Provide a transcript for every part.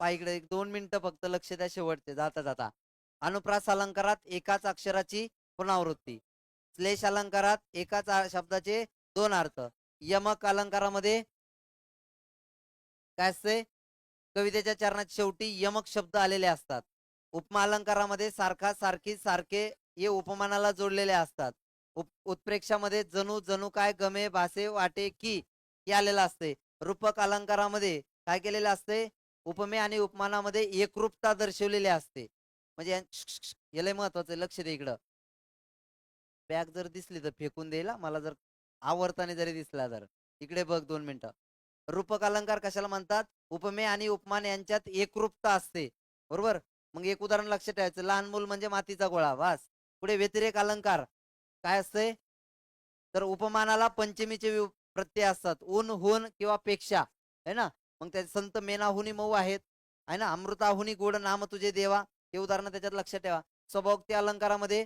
पहा इकडे एक दोन मिनिटं फक्त लक्ष द्या शेवटचे. जाता जाता. अनुप्रास अलंकारात एकाच अक्षराची पुनरावृत्ती. श्लेष अलंकारात एकाच शब्दाचे दोन अर्थ. यमक अलंकारामध्ये काय असते? कवितेच्या चरणात शेवटी यमक शब्द आलेले असतात. उपमा अलंकारामध्ये सारखा सारखी सारखे हे उपमानाला जोडलेले असतात. उप उत्प्रेक्षामध्ये जणू जणू काय गमे भासे वाटे की हे आलेलं असते. रूपक अलंकारामध्ये काय केलेलं असते? उपमे आणि उपमानामध्ये एकरूपता दर्शवलेली असते. म्हणजे याला महत्वाचं लक्ष दे इकडं. बॅग जर दिसली तर फेकून द्यायला मला जर आवर्ताने जरी दिसला तर. इकडे बघ दोन मिनिटं. रूपक अलंकार कशाला म्हणतात? उपमे आणि उपमान यांच्यात एकरूपता असते. बरोबर? मग एक उदाहरण लक्षात ठेवायचं. लहान मूल म्हणजे मातीचा गोळा. वास पुढे व्यतिरेक अलंकार. काय असते तर उपमानाला पंचमीचे प्रत्यय असतात. ऊन होन किंवा पेक्षा. है ना? मग त्याचे संत मेनाहुनी मऊ आहेत. आहे ना? अमृताहुनी गोड नाम तुझे देवा. हे उदाहरण त्याच्यात लक्षात ठेवा. स्वभावोक्ती अलंकारामध्ये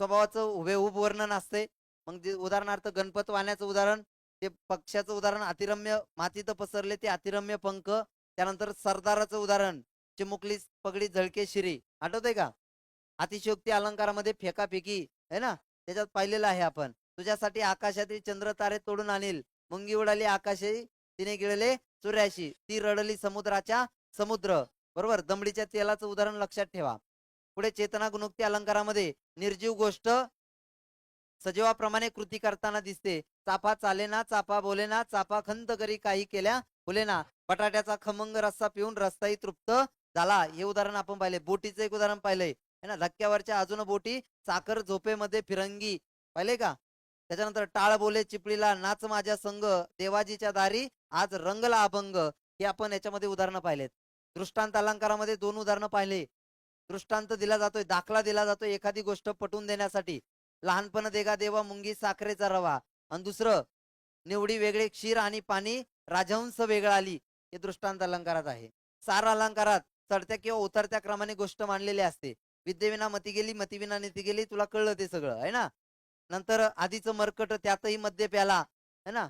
स्वभावाचं हुबेहूब वर्णन असते. मग उदाहरणार्थ गणपत वाण्याचं उदाहरण ते पक्षाचं उदाहरण अतिरम्य मातीत पसरले ते अतिरम्य पंख. त्यानंतर सरदाराचं उदाहरण चिमुकली पगडी झळके शिरी. आठवतंय का? अतिशयोक्ती अलंकारामध्ये फेकाफेकी है ना? त्याच्यात पाहिलेलं आहे आपण. तुझ्यासाठी आकाशातील चंद्र तारे तोडून आणील. मुंगी उडाली आकाशी तिने गिळले. सूर्याशी ती रडली समुद्राच्या समुद्र. बरोबर? दमडीच्या तेलाचं उदाहरण लक्षात ठेवा. पुढे चेतना गुणोक्ती अलंकारामध्ये निर्जीव गोष्ट सजीवाप्रमाणे कृती करताना दिसते. चाफा चालेना चाफा बोलेना चाफा खंत करी काही केल्या बोलेना बटाट्याचा खमंग रस्सा पिऊन रस्ताही तृप्त झाला. हे उदाहरण आपण पाहिले. बोटीचं एक उदाहरण पाहिलंय. है ना? धक्क्यावरच्या अजून बोटी साखर झोपेमध्ये फिरंगी. पाहिले का? त्याच्यानंतर टाळ बोले चिपळीला नाच माझ्या संघ देवाजीच्या दारी आज रंगला अभंग. हे आपण याच्यामध्ये उदाहरणं पाहिलेत. दृष्टांत अलंकारामध्ये दोन उदाहरणं पाहिले. दृष्टांत दिला जातोय दाखला दिला जातोय एखादी गोष्ट पटवून देण्यासाठी. लहानपण देगा देवा मुंगी साखरेचा रवा. आणि दुसरं निवडी वेगळे क्षीर आणि पाणी राजहंस वेगळा आली हे दृष्टांत अलंकारात आहे. सार अलंकारात चढत्या किंवा उतरत्या क्रमाने गोष्ट मांडलेली असते. विद्येविना मती गेली मतीविना नीती गेली तुला कळलं ते सगळं आहे ना? नंतर आधीचं मरकट त्यातही मध्य प्याला है ना?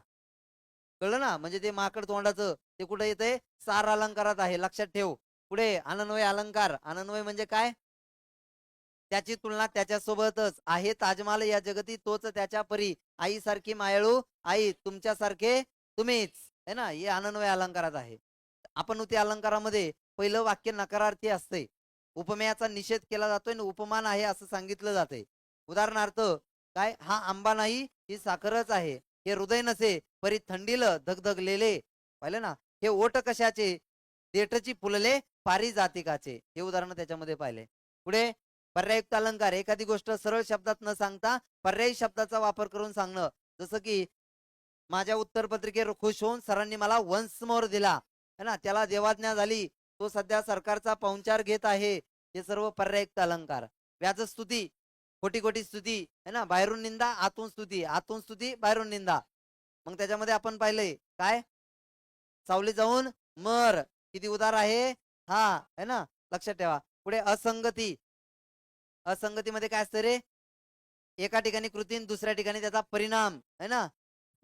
कळलं ना? म्हणजे ते माकड तोंडाचं ते कुठे येते सार अलंकारात आहे लक्षात ठेव. पुढे आनन्वय अलंकार. आनन्वय म्हणजे काय? त्याची तुलना त्याच्यासोबतच आहे. ताजमहाल या जगती तोच त्याच्या परी. आई सारखी मायाळू आई तुमच्यासारखे तुम्हीच है ना? हे आनन्वय अलंकारात आहे. आपण त्या अलंकारामध्ये पहिलं वाक्य नकारार्थी असते उपमेयाचा निषेध केला जातोय आणि उपमान आहे असं सांगितलं जाते उदाहरणार्थ काय? हा आंबा नाही ही साखरच आहे. हे हृदय नसे परी थंडील धगधगलेले. पाहिलं ना? हे ओट कशाचे? देठची फुलले पारी जातिकाचे हे उदाहरण त्याच्यामध्ये पाहिले. पुढे पर्यायुक्त अलंकार. एखादी गोष्ट सरळ शब्दात न सांगता पर्यायी शब्दाचा वापर करून सांगणं. जसं की माझ्या उत्तर पत्रिकेवर खुश होऊन सरांनी मला वन्स मोर दिला. है ना? त्याला देवाज्ञा झाली. तो सध्या सरकारचा पाहुणचार घेत आहे. हे सर्व पर्यायुक्त अलंकार. व्याजस्तुती. खोटी खोटी स्तुती है ना? बाहेरून निंदा आतून स्तुती. आतून स्तुती बाहेरून निंदा. मग त्याच्यामध्ये आपण पाहिलंय काय? सावली जाऊन मर. किती उदार आहे? हा है ना? लक्षात ठेवा. पुढे असंगती. असंगतीमध्ये काय असतं रे? एका ठिकाणी कृती दुसऱ्या ठिकाणी त्याचा परिणाम है ना?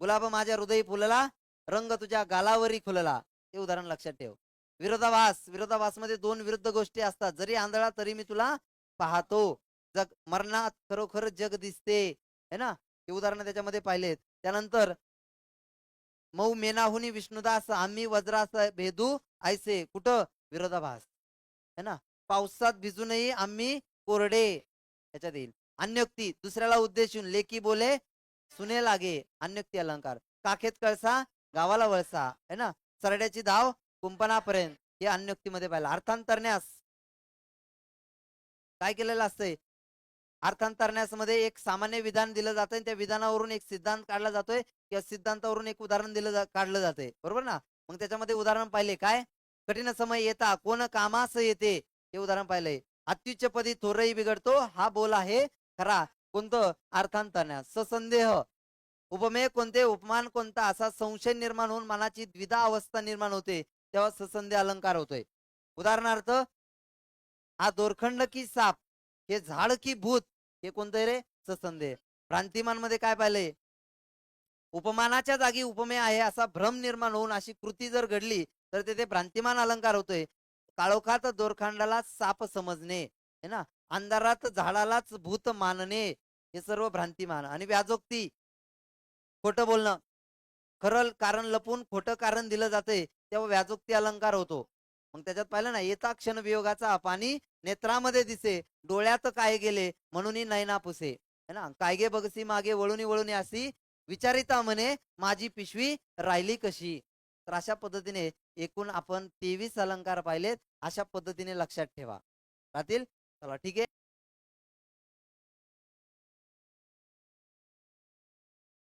गुलाब माझ्या हृदयी फुलला रंग तुझ्या गालावरी फुलला हे उदाहरण लक्षात ठेव. विरोधाभास. विरोधाभासमध्ये दोन विरुद्ध गोष्टी असतात. जरी आंधळा तरी मी तुला पाहतो. जग मरणात खरोखर जग दिसते है ना? हे उदाहरण त्याच्यामध्ये पाहिलेत. त्यानंतर मऊ मेनाहुनी विष्णुदास आम्ही वज्रास भेदू ऐसे कुठं? विरोधाभास है ना? पावसात भिजूनही आम्ही कोरडे याच्यात येईल. अन्योक्ती दुसऱ्याला उद्देशून लेकी बोले सुने लागे अन्योक्ती अलंकार. काखेत कळसा गावाला वळसा है ना? सरड्याची धाव कुंपणापर्यंत हे अन्योक्तीमध्ये पाहिलं. अर्थांतरण्यास काय केलेलं असतंय? अर्थांतरण्यासमध्ये एक सामान्य विधान दिलं जातंय आणि त्या विधानावरून एक सिद्धांत काढला जातोय किंवा सिद्धांतावरून एक उदाहरण दिलं जा- काढलं जातंय. बरोबर ना? मग त्याच्यामध्ये उदाहरण पाहिले काय? कठीण समय येता कोण कामास येते? हे उदाहरण पाहिलंय अत्युच्चपदी थोरही बिघडतो हा बोल आहे खरा. कोणतं? अर्थांतरण्यास ससंदेह. उपमेय कोणते? उपमान कोणता? असा संशय निर्माण होऊन मनाची द्विधा अवस्था निर्माण होते तेव्हा ससंदेह अलंकार होतोय. उदाहरणार्थ हा दोरखंड की साप हे झाड की भूत हे कोणतं आहे रे? ससंदेह भ्रांतिमानमध्ये काय पाहिलंय? उपमानाच्या जागी उपमेय आहे असा भ्रम निर्माण होऊन अशी कृती जर घडली तर तेथे भ्रांतिमान अलंकार होतोय. काळोखात दोरखांडाला साप समजणे है ना? अंधारात झाडालाच भूत मानणे हे सर्व भ्रांतिमान. आणि व्याजोक्ती खोटं बोलणं. खरं कारण लपून खोटं कारण दिलं जाते तेव्हा व्याजोक्ती अलंकार होतो. मग त्याच्यात पाहिलं ना येता क्षण वियोगाचा पाणी नेत्रामध्ये दिसे डोळ्यात काय गेले म्हणून नयना पुसे है ना? काय गे बघसी मागे वळूनी वळूनी अशी विचारिता म्हणे माझी पिशवी राहिली कशी? तर अशा पद्धतीने एकूण आपण तेवीस अलंकार पाहिलेत अशा पद्धतीने लक्षात ठेवा. राहतील? चला ठीक आहे.